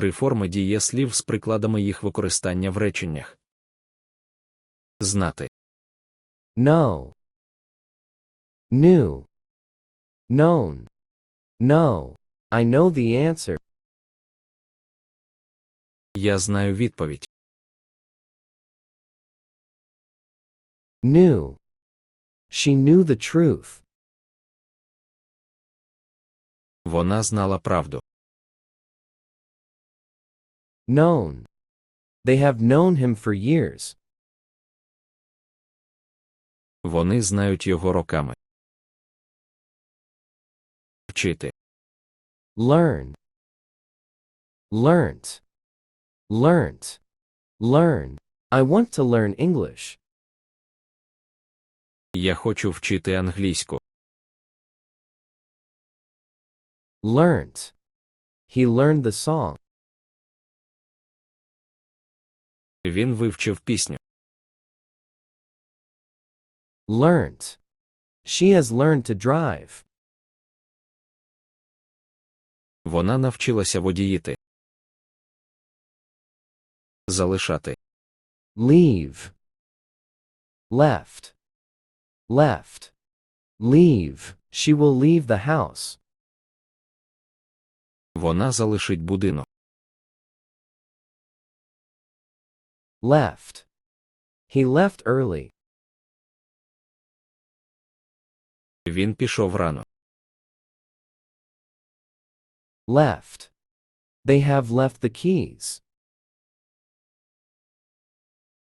Три форми дієслів з прикладами їх використання в реченнях. Знати. know, knew, known, know. I know the answer. Я знаю відповідь. Knew. She knew the truth. Вона знала правду. Known. They have known him for years. Вони знають його роками. Вчити. Learn. Learnt. Learnt. Learn. I want to learn English. Я хочу вчити англійську. Learnt. He learned the song. Він вивчив пісню. Learnt. She has learned to drive. Вона навчилася водіїти. Залишати. Leave. Left. Left. Leave. She will leave the house. Вона залишить будинок. Left. He left early. Він пішов рано. Left. They have left the keys.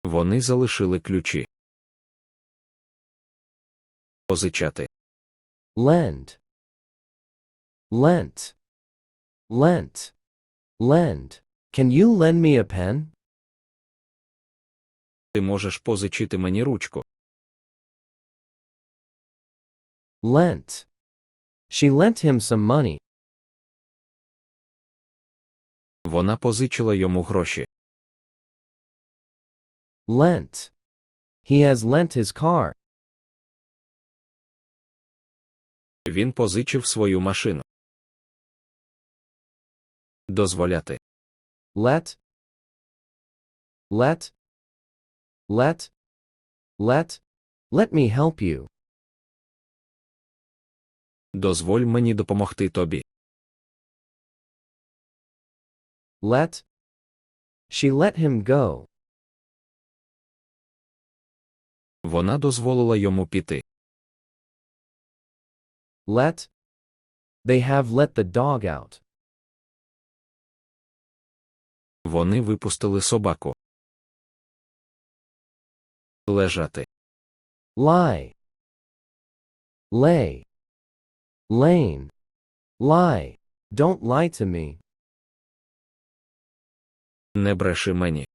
Вони залишили ключі. Позичати. Lend. Lent. Lent. Lend. Can you lend me a pen? Ти можеш позичити мені ручку. Lent. She lent him some money. Вона позичила йому гроші. Lent. He has lent his car. Він позичив свою машину. Дозволяти. Let. Let. Let. Let. Let me help you. Дозволь мені допомогти тобі. Let. She let him go. Вона дозволила йому піти. Let. They have let the dog out. Вони випустили собаку. Лежати. Lie. Lay. Lane. Lie. Don't lie to me. Не бреши мені.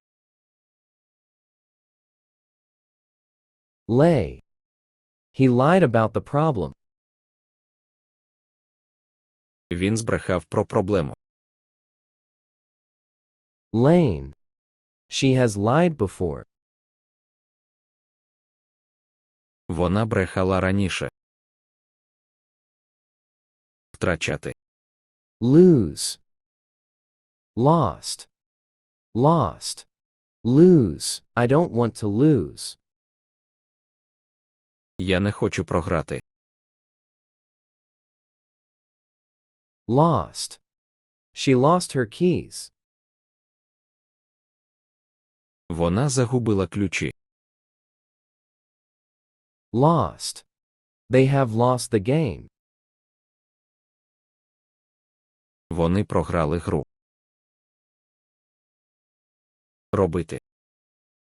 Lay. He lied about the problem. Він збрехав про проблему. Lane. She has lied before. Вона брехала раніше. Втрачати. Lose. Lost. Lost. Lose. I don't want to lose. Я не хочу програти. Lost. She lost her keys. Вона загубила ключі. Lost. They have lost the game. Вони програли гру. Робити.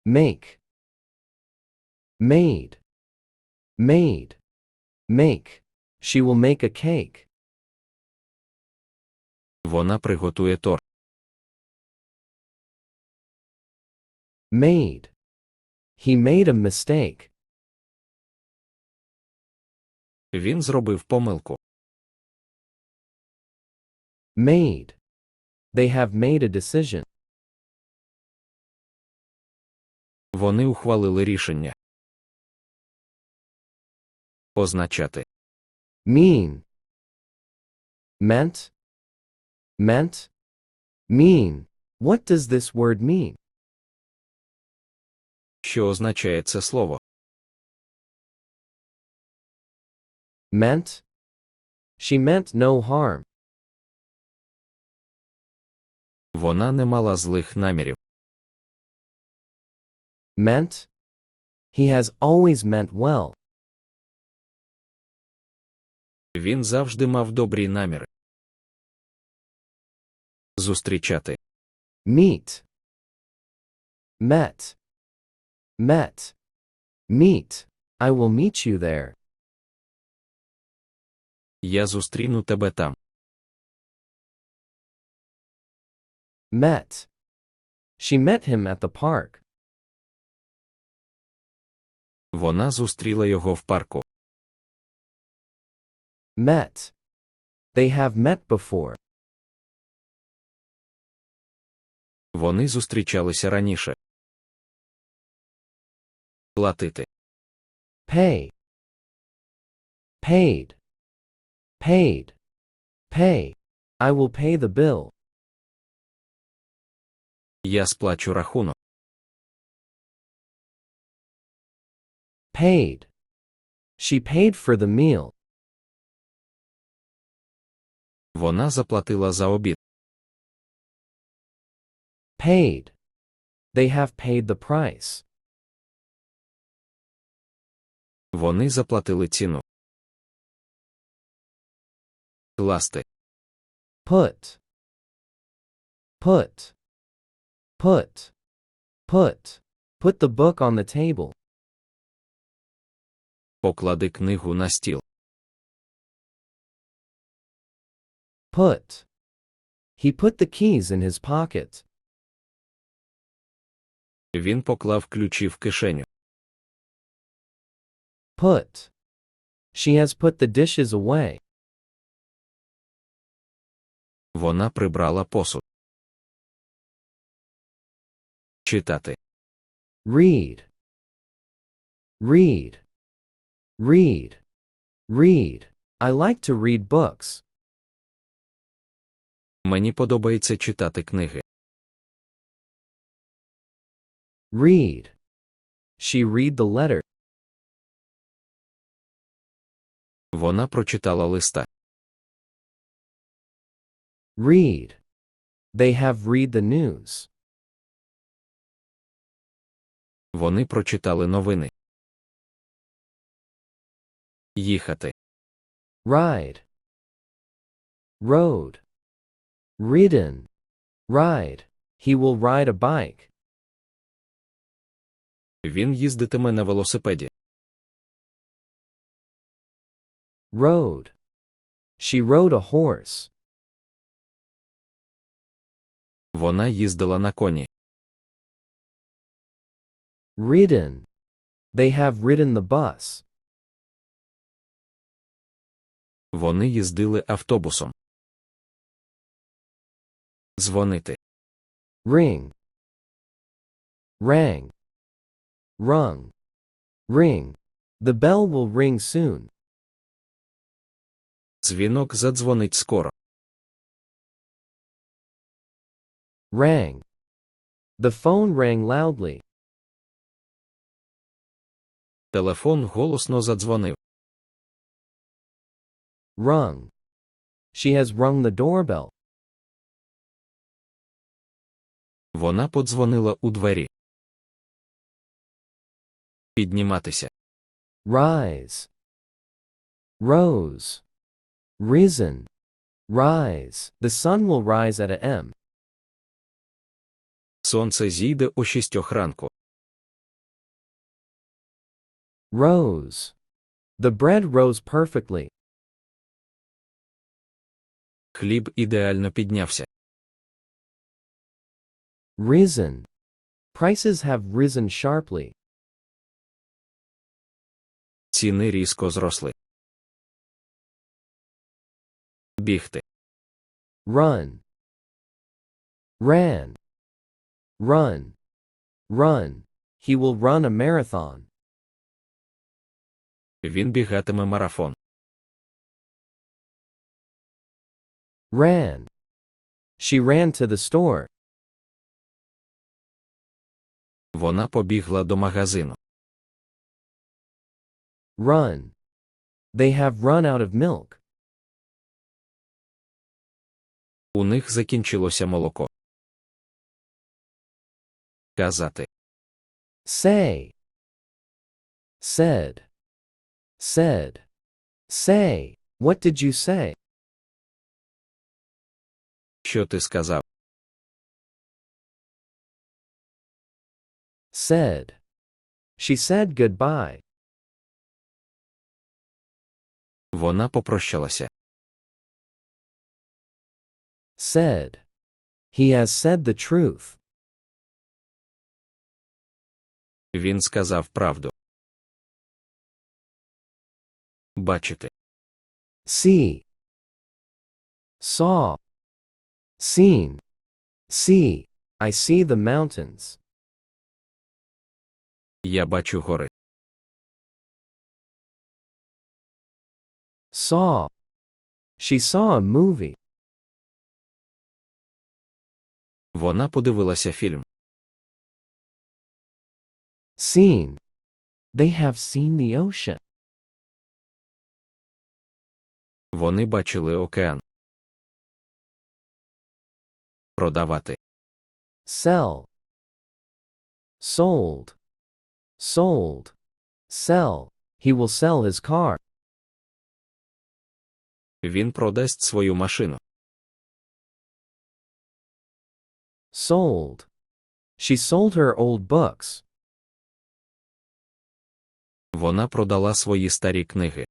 Make. Made. Made. Make. She will make a cake. Вона приготує торт. Made. He made a mistake. Він зробив помилку. Made. They have made a decision. Вони ухвалили рішення. Позначати. Mean. Meant. Meant. Mean. What does this word mean? Що означає це слово? Meant? She meant no harm. Вона не мала злих намірів. Meant? He has always meant well. Він завжди мав добрі наміри. Зустрічати. Meet. Met. Met. Meet. I will meet you there. Я зустріну тебе там. Met. She met him at the park. Вона зустріла його в парку. Met. They have met before. Вони зустрічалися раніше. Платити. Pay. Paid. Paid. Pay. I will pay the bill. Я сплачу рахунок. Paid. She paid for the meal. Вона заплатила за обід. Paid. They have paid the price. Вони заплатили ціну. Класти. Put. Put. Put. Put. Put the book on the table. Поклади книгу на стіл. Put. He put the keys in his pocket. Він поклав ключі в кишеню. Put. She has put the dishes away. Вона прибрала посуд. Читати. Read. Read. Read. Read. I like to read books. Мені подобається читати книги. Read. She read the letter. Вона прочитала листа. Read. They have read the news. Вони прочитали новини. Їхати. Ride. Road. Ridden. Ride. He will ride a bike. Він їздитиме на велосипеді. Rode. She rode a horse. Вона їздила на коні. Ridden. They have ridden the bus. Вони їздили автобусом. Дзвонити. Ring. Rang. Rung. Ring. The bell will ring soon. Дзвінок задзвонить скоро. Rang. The phone rang loudly. Телефон голосно задзвонив. Rung. She has rung the doorbell. Вона подзвонила у двері. Підніматися. Rise. Rose. Risen. Rise. The sun will rise at a m. Сонце зійде о шістьох ранку. Rose. The bread rose perfectly. Хліб ідеально піднявся. Risen. Prices have risen sharply. Ціни різко зросли. Бігти. Run. Ran. Run. Run. He will run a marathon. Він бігатиме марафон. Ran. She ran to the store. Вона побігла до магазину. Run. They have run out of milk. У них закінчилося молоко. Казати. Say. Said. Said. Say. What did you say? Що ти сказав? Said. She said goodbye. Вона попрощалася. Said. He has said the truth. Він сказав правду. Бачити. See. Saw. Seen. See. I see the mountains. Я бачу гори. Saw. She saw a movie. Вона подивилася фільм. Seen. They have seen the ocean. Вони бачили океан. Продавати. Sell. Sold. Sold. Sell. He will sell his car. Він продасть свою машину. Sold. She sold her old books. Вона продала свої старі книги.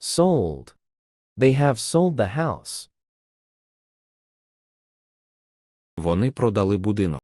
Sold. They have sold the house. Вони продали будинок.